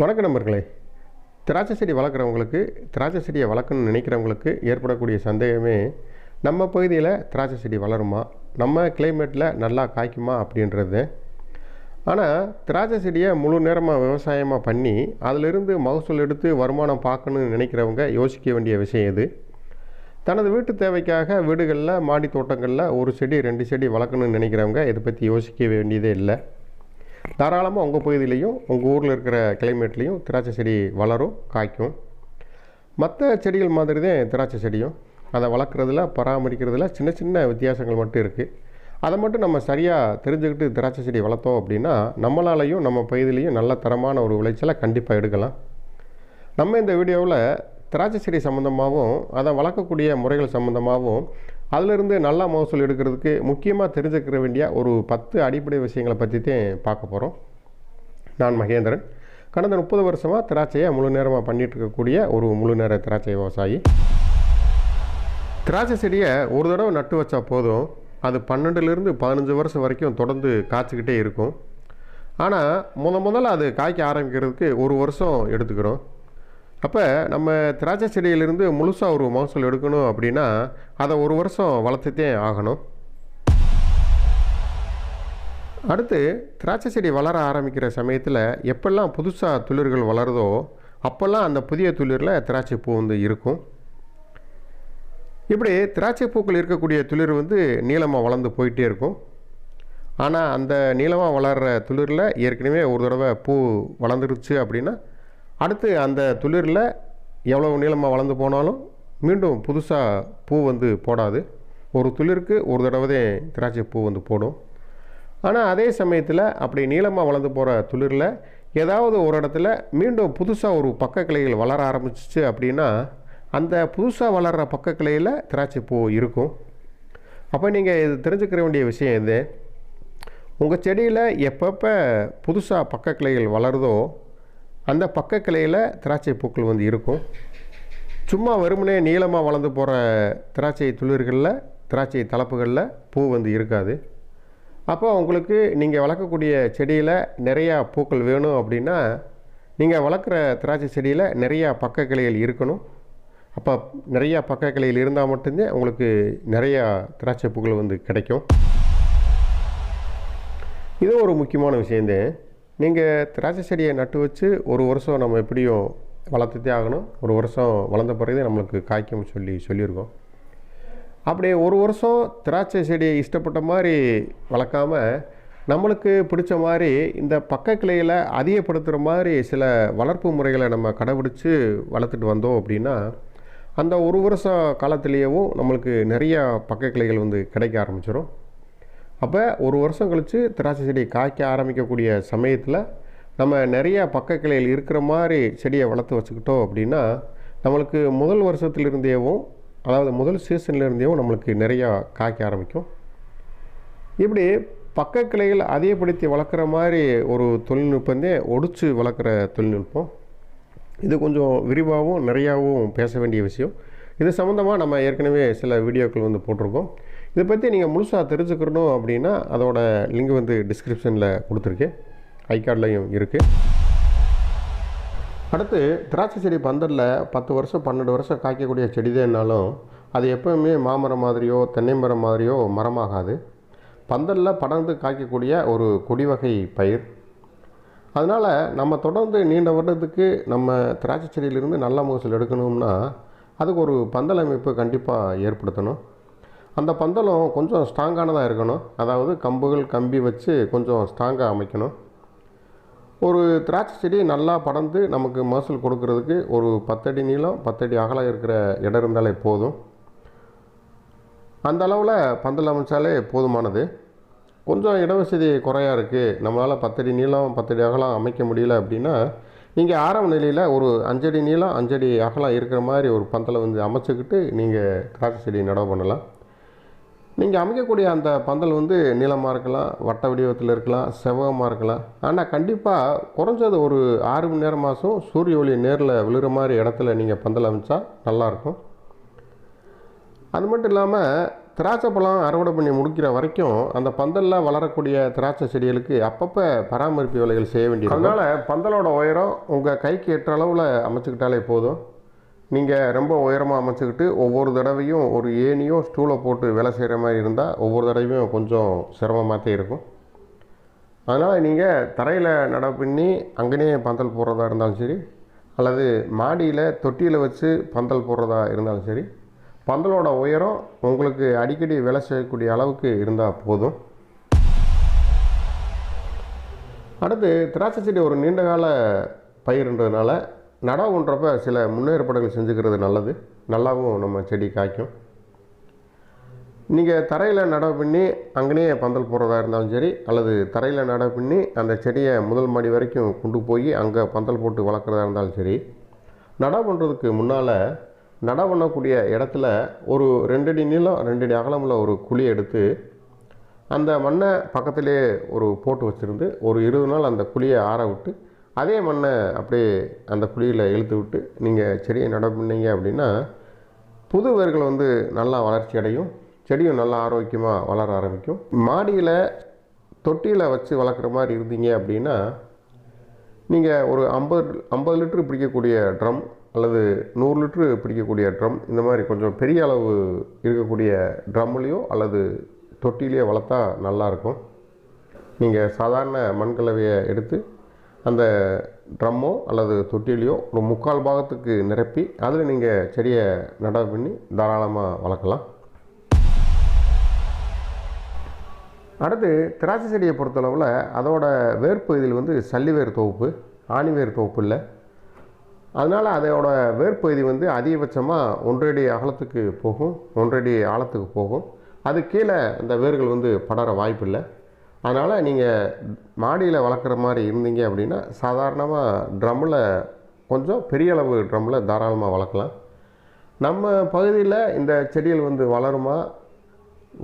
வணக்கம் நண்பர்களே. திராட்சை செடி வளர்க்குறவங்களுக்கு திராட்சை செடியை வளர்க்கணும்னு நினைக்கிறவங்களுக்கு ஏற்படக்கூடிய சந்தேகமே நம்ம பகுதியில் திராட்சை செடி வளருமா? நம்ம கிளைமேட்டில் நல்லா காய்க்குமா அப்படின்றது. ஆனால் திராட்சை செடியை முழு நேரமாக விவசாயமாக பண்ணி அதிலிருந்து மகசூல் எடுத்து வருமானம் பார்க்கணும்னு நினைக்கிறவங்க யோசிக்க வேண்டிய விஷயம் இது தனது வீட்டு தேவைக்காக வீடுகளில் மாடி தோட்டங்களில் ஒரு செடி ரெண்டு செடி வளர்க்கணும்னு நினைக்கிறவங்க இதை பற்றி யோசிக்க வேண்டியதே இல்லை. தாராளமாக உங்கள் பகுதியிலையும் உங்கள் ஊரில் இருக்கிற கிளைமேட்லேயும் திராட்சை செடி வளரும் காய்க்கும். மற்ற செடிகள் மாதிரி தான் திராட்சை செடியும். அதை வளர்க்குறதுல பராமரிக்கிறதுல சின்ன சின்ன வித்தியாசங்கள் மட்டும் இருக்குது அதை மட்டும் நம்ம சரியாக தெரிஞ்சுக்கிட்டு திராட்சை செடி வளர்த்தோம் அப்படின்னா நம்மளாலையும் நம்ம பகுதியிலையும் நல்ல தரமான ஒரு விளைச்சலை கண்டிப்பாக எடுக்கலாம். நம்ம இந்த வீடியோவில் திராட்சை செடி சம்மந்தமாகவும் அதை வளர்க்கக்கூடிய முறைகள் சம்மந்தமாகவும் அதிலிருந்து நல்ல மகசூல் எடுக்கிறதுக்கு முக்கியமாக தெரிஞ்சுக்கிற வேண்டிய ஒரு பத்து அடிப்படை விஷயங்களை பற்றி தான் பார்க்க போகிறோம் நான் மகேந்திரன். கடந்த முப்பது வருஷமாக திராட்சையை முழு நேரமாக பண்ணிகிட்டு இருக்கக்கூடிய ஒரு முழு நேர திராட்சை விவசாயி. திராட்சை செடியை ஒரு தடவை நட்டு வச்சா போதும். அது பன்னெண்டுலேருந்து பதினஞ்சு வருஷம் வரைக்கும் தொடர்ந்து காய்ச்சிக்கிட்டே இருக்கும். ஆனால் முத முதல்ல அது காய்க்க ஆரம்பிக்கிறதுக்கு ஒரு வருஷம் எடுத்துக்கிறோம். அப்போ நம்ம திராட்சை செடியிலிருந்து முழுசாக ஒரு மகசூல் எடுக்கணும் அப்படின்னா அதை ஒரு வருஷம் வளர்த்துத்தே ஆகணும். அடுத்து திராட்சை செடி வளர ஆரம்பிக்கிற சமயத்தில் எப்பெல்லாம் புதுசாக துளிர்கள் வளருதோ அப்போல்லாம் அந்த புதிய துளிரில் திராட்சை பூ வந்து இருக்கும். இப்படி திராட்சை பூக்கள் இருக்கக்கூடிய துளிர் வந்து நீளமாக வளர்ந்து போயிட்டே இருக்கும். ஆனால் அந்த நீளமாக வளர்கிற துளிரில் ஏற்கனவே ஒரு தடவை பூ வளர்ந்துருச்சு அப்படின்னா அடுத்து அந்த துளிரில் எவ்வளோ நீளமாக வளர்ந்து போனாலும் மீண்டும் புதுசாக பூ வந்து போடாது. ஒரு துளிருக்கு ஒரு தடவை தான் திராட்சை பூ வந்து போடும். ஆனால் அதே சமயத்தில் அப்படி நீளமாக வளர்ந்து போகிற துளிரில் ஏதாவது ஒரு இடத்துல மீண்டும் புதுசாக ஒரு பக்க கிளைகள் வளர ஆரம்பிச்சிச்சு அப்படின்னா அந்த புதுசாக வளர்கிற பக்க கிளையில் திராட்சை பூ இருக்கும். அப்போ நீங்கள் இது தெரிஞ்சுக்கிற வேண்டிய விஷயம் இது. உங்கள் செடியில் எப்பப்போ புதுசாக பக்க கிளைகள் வளருதோ அந்த பக்க கிளையில் திராட்சை பூக்கள் வந்து இருக்கும். சும்மா வெறுமனே நீளமாக வளர்ந்து போகிற திராட்சை துளிர்களில் திராட்சை தளப்புகளில் பூ வந்து இருக்காது. அப்போ உங்களுக்கு நீங்கள் வளர்க்கக்கூடிய செடியில் நிறையா பூக்கள் வேணும் அப்படின்னா நீங்கள் வளர்க்குற திராட்சை செடியில் நிறையா பக்க கிளைகள் இருக்கணும். அப்போ நிறையா பக்க கிளைகள் இருந்தால் மட்டும்தான் உங்களுக்கு நிறையா திராட்சை பூக்கள் வந்து கிடைக்கும். இது ஒரு முக்கியமான விஷயந்தேன் நீங்கள் திராட்சை செடியை நட்டு வச்சு ஒரு வருஷம் நம்ம எப்படியும் வளர்த்துட்டே ஆகணும். ஒரு வருஷம் வளர்ந்த பிறகு நம்மளுக்கு காய்க்கும் சொல்லி சொல்லியிருக்கோம். அப்படி ஒரு வருஷம் திராட்சை செடியை இஷ்டப்பட்ட மாதிரி வளர்க்காம நம்மளுக்கு பிடிச்ச மாதிரி இந்த பக்க கிளையில் அதிகப்படுத்துகிற மாதிரி சில வளர்ப்பு முறைகளை நம்ம கடைபிடிச்சு வளர்த்துட்டு வந்தோம் அப்படின்னா அந்த ஒரு வருஷம் காலத்திலேயேவும் நம்மளுக்கு நிறையா பக்க கிளைகள் வந்து கிடைக்க ஆரம்பிச்சிடும் அப்போ ஒரு வருஷம் கழித்து திராட்சை செடி காய்க்க ஆரம்பிக்கக்கூடிய சமயத்தில் நம்ம நிறைய பக்க கிளையில் இருக்கிற மாதிரி செடியை வளர்த்து வச்சுக்கிட்டோம் அப்படின்னா நம்மளுக்கு முதல் வருஷத்துலேருந்தேவும் அதாவது முதல் சீசன்லேருந்தேவும் நம்மளுக்கு நிறையா காய்க்க ஆரம்பிக்கும். இப்படி பக்க கிளைகள் அதிகப்படுத்தி வளர்க்குற மாதிரி ஒரு தொழில்நுட்பந்தே ஒடிச்சு வளர்க்குற தொழில்நுட்பம். இது கொஞ்சம் விரிவாகவும் நிறையாவும் பேச வேண்டிய விஷயம். இது சம்மந்தமாக நம்ம ஏற்கனவே சில வீடியோக்கள் வந்து போட்டிருக்கோம். இதை பற்றி நீங்கள் முழுசாக தெரிஞ்சுக்கணும் அப்படின்னா அதோட லிங்க் வந்து டிஸ்கிரிப்ஷனில் கொடுத்துருக்கேன். ஐகார்ட்லையும் இருக்குது அடுத்து திராட்சை செடி பந்தலில் பத்து வருஷம் பன்னெண்டு வருஷம் காய்க்கக்கூடிய செடிதேனாலும் அது எப்போவுமே மாமரம் மாதிரியோ தென்னை மரம் மாதிரியோ மரமாகாது. பந்தலில் படர்ந்து காய்க்கக்கூடிய ஒரு கொடி வகை பயிர். அதனால் நம்ம தொடர்ந்து நீண்ட வருடத்துக்கு நம்ம திராட்சை செடியிலிருந்து நல்ல மகசூல் எடுக்கணும்னா அதுக்கு ஒரு பந்தல் அமைப்பு கண்டிப்பாக ஏற்படுத்தணும். அந்த பந்தலம் கொஞ்சம் ஸ்ட்ராங்கானதாக இருக்கணும். அதாவது கம்புகள் கம்பி வச்சு கொஞ்சம் ஸ்ட்ராங்காக அமைக்கணும். ஒரு திராட்சை செடி நல்லா படர்ந்து நமக்கு மகசூல் கொடுக்கறதுக்கு ஒரு பத்தடி நீளம் பத்தடி அகலம் இருக்கிற இடம் இருந்தாலே போதும். அந்த அளவில் பந்தல் அமைச்சாலே போதுமானது. கொஞ்சம் இடவசதி குறையாக இருக்குது நம்மளால் பத்தடி நீளம் பத்தடி அகலம் அமைக்க முடியல அப்படின்னா நீங்கள் ஆரம்ப நிலையில் ஒரு அஞ்சடி நீளம் அஞ்சடி அகலம் இருக்கிற மாதிரி ஒரு பந்தலை வந்து அமைச்சுக்கிட்டு நீங்கள் திராட்சை செடி நடவு பண்ணலாம். நீங்கள் அமைக்கக்கூடிய அந்த பந்தல் வந்து நீளமாக இருக்கலாம் வட்ட வடிவத்தில் இருக்கலாம் செவகமாக இருக்கலாம். ஆனால் கண்டிப்பாக குறைஞ்சது ஒரு ஆறு மணி நேரம் மாதம் சூரிய ஒளி நேரில் விழுகிற மாதிரி இடத்துல நீங்கள் பந்தல் அமைச்சா நல்லாயிருக்கும் அது மட்டும் இல்லாமல் திராட்சை பழம் அறுவடை பண்ணி முடிக்கிற வரைக்கும் அந்த பந்தலில் வளரக்கூடிய திராட்சை செடிகளுக்கு அப்பப்போ பராமரிப்பு வேலைகள் செய்ய வேண்டியது அதனால் பந்தலோட உயரம் உங்கள் கைக்கு எட்டுற அளவில் அமைச்சுக்கிட்டாலே போதும். நீங்கள் ரொம்ப உயரமாக அமைச்சுக்கிட்டு ஒவ்வொரு தடவையும் ஒரு ஏணியோ ஸ்டூலை போட்டு வேலை செய்கிற மாதிரி இருந்தால் ஒவ்வொரு தடவையும் கொஞ்சம் சிரமமாகத்தே இருக்கும். அதனால் நீங்கள் தரையில் நட பண்ணி அங்கேயே பந்தல் போடுறதா இருந்தாலும் சரி அல்லது மாடியில் தொட்டியில் வச்சு பந்தல் போடுறதா இருந்தாலும் சரி பந்தலோட உயரம் உங்களுக்கு அடிக்கடி வேலை செய்யக்கூடிய அளவுக்கு இருந்தால் போதும். அடுத்து திராட்சை செடி ஒரு நீண்டகால பயிர்ன்றதுனால நடவுன்றப்ப சில முன்னேற்பாடுகள் செஞ்சுக்கிறது நல்லது. நல்லாவும் நம்ம செடி காய்க்கும். நீங்கள் தரையில் நடவு பண்ணி அங்கேயே பந்தல் போடுறதா இருந்தாலும் சரி அல்லது தரையில் நடவு பண்ணி அந்த செடியை முதல் மாடி வரைக்கும் கொண்டு போய் அங்கே பந்தல் போட்டு வளர்க்குறதா இருந்தாலும் சரி நடவு பண்ணுறதுக்கு முன்னால் நடவு பண்ணக்கூடிய இடத்துல ஒரு ரெண்டடி நீளம் ரெண்டடி அகலமில் ஒரு குழி எடுத்து அந்த மண்ணை பக்கத்திலே ஒரு போட்டு வச்சுருந்து ஒரு இருபது நாள் அந்த குழியை ஆற விட்டு அதே மண்ணை அப்படியே அந்த குழியில் இழுத்து விட்டு நீங்கள் செடியை நடவு அப்படின்னா புது வேர்கள் வந்து நல்லா வளர்ச்சி அடையும் செடியும் நல்லா ஆரோக்கியமாக வளர ஆரம்பிக்கும். மாடியில் தொட்டியில் வச்சு வளர்க்குற மாதிரி இருந்தீங்க அப்படின்னா நீங்கள் ஒரு ஐம்பது ஐம்பது லிட்டரு பிடிக்கக்கூடிய ட்ரம் அல்லது நூறு லிட்டரு பிடிக்கக்கூடிய ட்ரம் இந்த மாதிரி கொஞ்சம் பெரிய அளவு இருக்கக்கூடிய ட்ரம்லேயோ அல்லது தொட்டிலேயோ வளர்த்தா நல்லாயிருக்கும் நீங்கள் சாதாரண மண்கலவையை எடுத்து அந்த ட்ரம்மோ அல்லது தொட்டிலையோ ஒரு முக்கால் பாகத்துக்கு நிரப்பி அதில் நீங்கள் செடியை நடவு பண்ணி தாராளமாக வளர்க்கலாம். அடுத்து திராட்சை செடியை பொறுத்தளவில் அதோட வேர்ப்பகுதியில் வந்து சல்லிவேர் தொகுப்பு ஆணிவேர் தொகுப்பு இல்லை. அதனால் அதோட பகுதி வந்து அதிகபட்சமாக ஒன்றடி அகலத்துக்கு போகும் ஒன்றடி ஆழத்துக்கு போகும். அது கீழே அந்த வேர்கள் வந்து படர வாய்ப்பில்லை அதனால் நீங்கள் மாடியில் வளர்க்குற மாதிரி இருந்தீங்க அப்படின்னா சாதாரணமாக ட்ரம்மில் கொஞ்சம் பெரிய அளவு ட்ரம்மில் தாராளமாக வளர்க்கலாம். நம்ம பகுதியில் இந்த செடிகள் வந்து வளருமா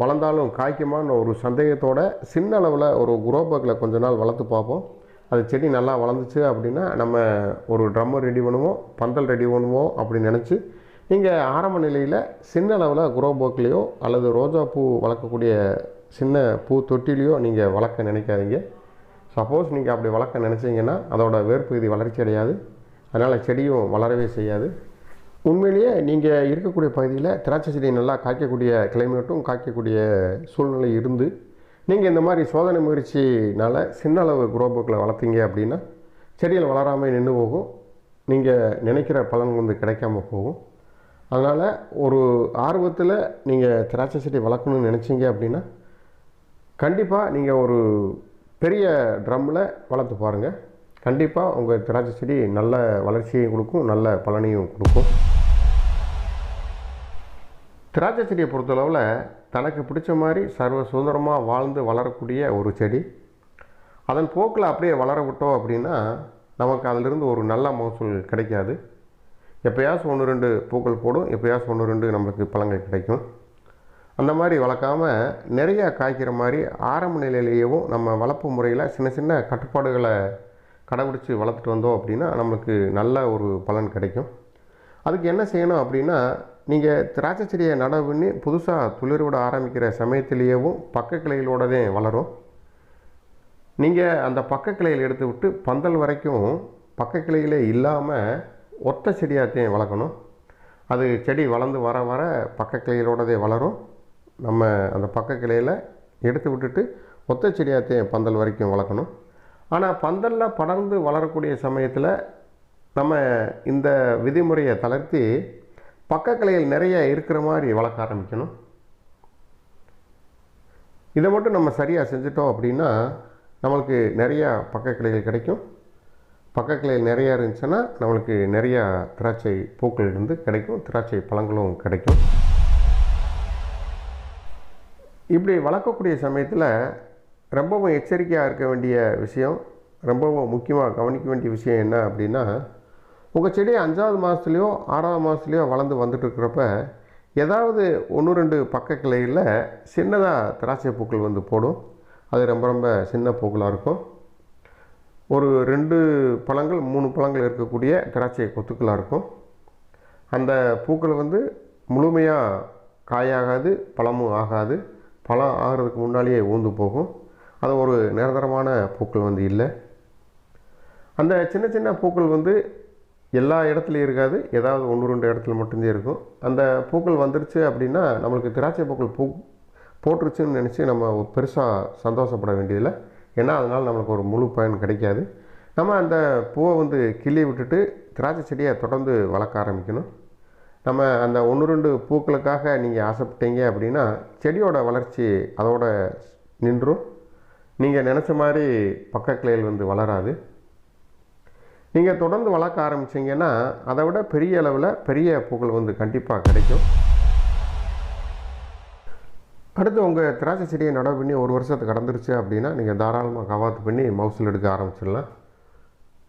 வளர்ந்தாலும் காய்க்குமான்னு ஒரு சந்தேகத்தோட சின்ன அளவில் ஒரு குரோபக்கில் கொஞ்ச நாள் வளர்த்து பார்ப்போம். அது செடி நல்லா வளர்ந்துச்சு அப்படின்னா நம்ம ஒரு ட்ரம்மை ரெடி பண்ணுவோம் பந்தல் ரெடி பண்ணுவோம் அப்படின்னு நினச்சி நீங்கள் ஆரம்ப நிலையில் சின்ன அளவில் குரோபோக்லேயோ அல்லது ரோஜா பூ வளர்க்கக்கூடிய சின்ன பூ தொட்டிலையோ நீங்கள் வளர்க்க நினைக்காதீங்க. சப்போஸ் நீங்கள் அப்படி வளர்க்க நினச்சிங்கன்னா அதோட வேர்ப்பகுதி வளர்ச்சி அடையாது. அதனால் செடியும் வளரவே செய்யாது. உண்மையிலேயே நீங்கள் இருக்கக்கூடிய பகுதியில் திராட்சை செடி நல்லா காய்க்கக்கூடிய கிளைமேட்டும் காய்க்கக்கூடிய சூழ்நிலை இருந்து நீங்கள் இந்த மாதிரி சோதனை முயற்சினால் சின்ன அளவு குரோபுக்களை வளர்த்தீங்க அப்படின்னா செடிகள் வளராமல் நின்று போகும். நீங்கள் நினைக்கிற பலன் வந்து கிடைக்காம போகும். அதனால் ஒரு ஆர்வத்தில் நீங்கள் திராட்சை செடி வளர்க்கணும்னு நினச்சிங்க அப்படின்னா கண்டிப்பாக நீங்கள் ஒரு பெரிய ட்ரம்மில் வளர்த்து பாருங்கள் கண்டிப்பாக உங்கள் திராட்சை செடி நல்ல வளர்ச்சியையும் கொடுக்கும் நல்ல பலனையும் கொடுக்கும். திராட்சை செடியை பொறுத்தளவில் தனக்கு பிடிச்ச மாதிரி சர்வ சுதந்திரமாக வாழ்ந்து வளரக்கூடிய ஒரு செடி. அதன் போக்கில் அப்படியே வளர விட்டோம் அப்படின்னா நமக்கு அதிலிருந்து ஒரு நல்ல மகசூல் கிடைக்காது. எப்போயாச்சும் ஒன்று ரெண்டு பூக்கள் போடும் எப்போயாச்சும் ஒன்று ரெண்டு நம்மளுக்கு பழங்கள் கிடைக்கும். அந்த மாதிரி வளர்க்காம நிறையா காய்க்கிற மாதிரி ஆரம்ப நிலையிலேயும் நம்ம வளர்ப்பு முறையில் சின்ன சின்ன கட்டுப்பாடுகளை கடைபிடிச்சி வளர்த்துட்டு வந்தோம் அப்படின்னா நம்மளுக்கு நல்ல ஒரு பலன் கிடைக்கும். அதுக்கு என்ன செய்யணும் அப்படின்னா நீங்கள் திராட்சை செடியை நடவு பண்ணி புதுசாக துளிர் விட ஆரம்பிக்கிற சமயத்திலேயேவும் பக்க கிளைகளோடதே வளரும். நீங்கள் அந்த பக்க கிளையில் எடுத்து விட்டு பந்தல் வரைக்கும் பக்க கிளையிலே இல்லாமல் ஒத்த செடியாத்தையும் வளர்க்கணும். அது செடி வளர்ந்து வர வர பக்க கிளைகளோடதே வளரும். நம்ம அந்த பக்க கிளையில் எடுத்து விட்டுட்டு ஒத்த செடியாத்தையும் பந்தல் வரைக்கும் வளர்க்கணும். ஆனால் பந்தலில் படர்ந்து வளரக்கூடிய சமயத்தில் நம்ம இந்த விதிமுறையை தளர்த்தி பக்க கிளையில் நிறைய இருக்கிற மாதிரி வளர்க்க ஆரம்பிக்கணும். இதை மட்டும் நம்ம சரியாக செஞ்சிட்டோம் அப்படின்னா நம்மளுக்கு நிறையா பக்க கிளைகள் கிடைக்கும். பக்க கிளையில் நிறையா இருந்துச்சுன்னா நம்மளுக்கு நிறையா திராட்சை பூக்கள் இருந்து கிடைக்கும். திராட்சை பழங்களும் கிடைக்கும். இப்படி வளர்க்கக்கூடிய சமயத்தில் ரொம்பவும் எச்சரிக்கையாக இருக்க வேண்டிய விஷயம் ரொம்பவும் முக்கியமாக கவனிக்க வேண்டிய விஷயம் என்ன அப்படின்னா உங்கள் செடி அஞ்சாவது மாதத்துலேயோ ஆறாவது மாதத்துலேயோ வளர்ந்து வந்துட்டுருக்கிறப்ப ஏதாவது ஒன்று ரெண்டு பக்க கிளையில் சின்னதாக திராட்சை பூக்கள் வந்து போடும். அது ரொம்ப ரொம்ப சின்ன பூக்களாக இருக்கும். ஒரு ரெண்டு பழங்கள் மூணு பழங்கள் இருக்கக்கூடிய திராட்சை கொத்துக்களாக இருக்கும். அந்த பூக்கள் வந்து முழுமையாக காயாகாது பழமும் ஆகாது. பழம் ஆகிறதுக்கு முன்னாலேயே ஊந்து போகும். அது ஒரு நிரந்தரமான பூக்கள் வந்து இல்லை. அந்த சின்ன சின்ன பூக்கள் வந்து எல்லா இடத்துலையும் இருக்காது. ஏதாவது ஒன்று ரெண்டு இடத்துல மட்டும்தான் இருக்கும். அந்த பூக்கள் வந்துருச்சு அப்படின்னா நம்மளுக்கு திராட்சை பூக்கள் பூ போட்டுருச்சுன்னு நினச்சி நம்ம பெருசாக சந்தோஷப்பட வேண்டியதில்லை. ஏன்னா அதனால் நம்மளுக்கு ஒரு முழு பயன் கிடைக்காது. நம்ம அந்த பூவை வந்து கிள்ளி விட்டுட்டு திராட்சை செடியை தொடர்ந்து வளர்க்க ஆரம்பிக்கணும். நம்ம அந்த ஒன்று ரெண்டு பூக்களுக்காக நீங்கள் ஆசைப்பட்டீங்க அப்படின்னா செடியோட வளர்ச்சி அதோட நின்றும். நீங்கள் நினச்ச மாதிரி பக்க கிளைகள் வந்து வளராது. நீங்கள் தொடர்ந்து வளர்க்க ஆரம்பிச்சிங்கன்னா அதை விட பெரிய அளவில் பெரிய பூக்கள் வந்து கண்டிப்பாக கிடைக்கும். அடுத்து உங்கள் திராட்சை செடியை நடவு பண்ணி ஒரு வருஷத்துக்கு கடந்துருச்சு அப்படின்னா நீங்கள் தாராளமாக கவாத்து பண்ணி மவுசில் எடுக்க ஆரம்பிச்சிடலாம்.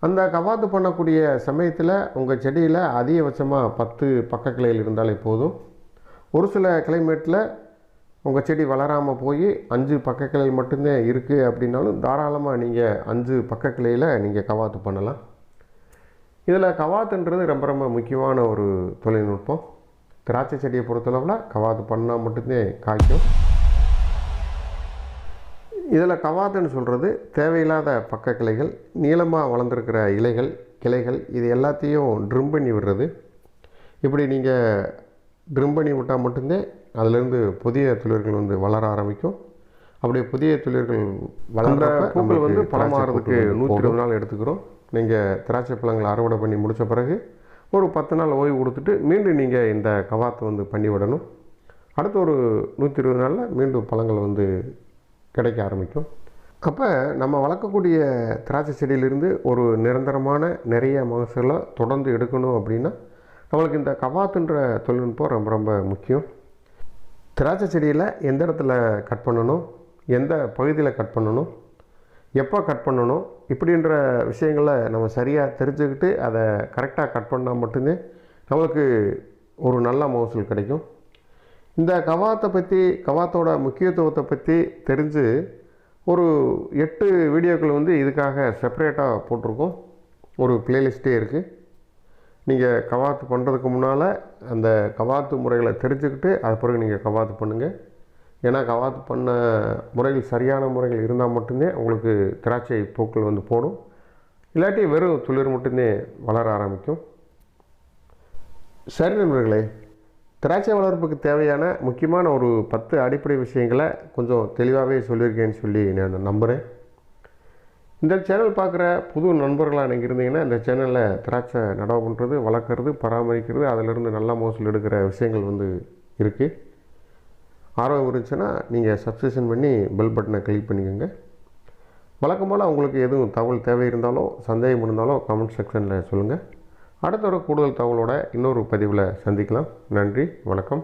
அந்த கவாத்து பண்ணக்கூடிய சமயத்தில் உங்கள் செடியில் அதிகபட்சமாக பத்து பக்க கிளைகள் இருந்தாலே போதும். ஒரு சில கிளைமேட்டில் உங்கள் செடி வளராமல் போய் அஞ்சு பக்க கிளைகள் மட்டும்தான் இருக்குது அப்படின்னாலும் தாராளமாக நீங்கள் அஞ்சு பக்க கிளையில் நீங்கள் கவாத்து பண்ணலாம். இதில் கவாத்துன்றது ரொம்ப ரொம்ப முக்கியமான ஒரு தொழில்நுட்பம். திராட்சை செடியை பொறுத்தளவில் கவாத்து பண்ணால் மட்டும்தான் காய்க்கும். இதில் கவாத்துன்னு சொல்கிறது தேவையில்லாத பக்க கிளைகள் நீளமாக வளர்ந்துருக்கிற இலைகள் கிளைகள் இது எல்லாத்தையும் ட்ரிம் பண்ணி விடுறது. இப்படி நீங்கள் ட்ரிம் பண்ணி விட்டால் மட்டும்தான் அதிலேருந்து புதிய துளிர்கள் வந்து வளர ஆரம்பிக்கும். அப்படி புதிய துளிர்கள் வளர்ந்த பூக்கள் வந்து பழமாறதுக்கு நூற்றி இருபது நாள் எடுத்துக்கிறோம். நீங்கள் திராட்சை பழங்களை அறுவடை பண்ணி முடித்த பிறகு ஒரு பத்து நாள் ஓய்வு கொடுத்துட்டு மீண்டும் நீங்கள் இந்த கவாத்தை வந்து பண்ணி விடணும். அடுத்து ஒரு நூற்றி இருபது நாளில் மீண்டும் பழங்கள் வந்து கிடைக்க ஆரம்பிக்கும். அப்போ நம்ம வளர்க்கக்கூடிய திராட்சை செடியிலிருந்து ஒரு நிரந்தரமான நிறைய மகசூலை தொடர்ந்து எடுக்கணும் அப்படின்னா நம்மளுக்கு இந்த கவாத்துன்ற தொழில்நுட்பம் ரொம்ப ரொம்ப முக்கியம். திராட்சை செடியில் எந்த இடத்துல கட் பண்ணணும்? எந்த பகுதியில் கட் பண்ணணும்? எப்போ கட் பண்ணணும்? இப்படின்ற விஷயங்களை நம்ம சரியாக தெரிஞ்சுக்கிட்டு அதை கரெக்டாக கட் பண்ணால் மட்டுமே நம்மளுக்கு ஒரு நல்ல மகசூல் கிடைக்கும். இந்த கவாத்தை பற்றி கவாத்தோட முக்கியத்துவத்தை பற்றி தெரிஞ்சு ஒரு எட்டு வீடியோக்கள் வந்து இதுக்காக செப்பரேட்டாக போட்டிருக்கோம். ஒரு பிளேலிஸ்ட்டே இருக்குது நீங்கள் கவாத்து பண்ணுறதுக்கு முன்னால் அந்த கவாத்து முறைகளை தெரிஞ்சுக்கிட்டு அது பிறகு நீங்கள் கவாத்து பண்ணுங்கள் ஏன்னா கவாத்து பண்ண முறைகள் சரியான முறைகள் இருந்தால் மட்டுமே உங்களுக்கு திராட்சை பூக்கள் வந்து போடும். இல்லாட்டி வெறும் துளிர் மட்டுமே வளர ஆரம்பிக்கும். சரி நண்பர்களே திராட்சை வளர்ப்புக்கு தேவையான முக்கியமான ஒரு பத்து அடிப்படை விஷயங்களை கொஞ்சம் தெளிவாகவே சொல்லியிருக்கேன்னு சொல்லி நான் நம்புகிறேன் இந்த சேனல் பார்க்குற புது நண்பர்களாக நீங்கள் இருந்தீங்கன்னா இந்த சேனலில் திராட்சை நடவு பண்ணுறது வளர்க்குறது பராமரிக்கிறது அதிலிருந்து நல்ல மோசல் எடுக்கிற விஷயங்கள் வந்து இருக்குது ஆர்வம் இருந்துச்சுன்னா நீங்கள் சப்ஸ்கிரிப்ஷன் பண்ணி பெல் பட்டனை கிளிக் பண்ணிக்கோங்க. வழக்கம் போல் உங்களுக்கு எதுவும் தகவல் தேவை இருந்தாலோ சந்தேகம் இருந்தாலோ கமெண்ட் செக்ஷனில் சொல்லுங்கள் அடுத்த ஒரு கூடுதல் தகவலோட இன்னொரு பதிவில் சந்திக்கலாம். நன்றி வணக்கம்.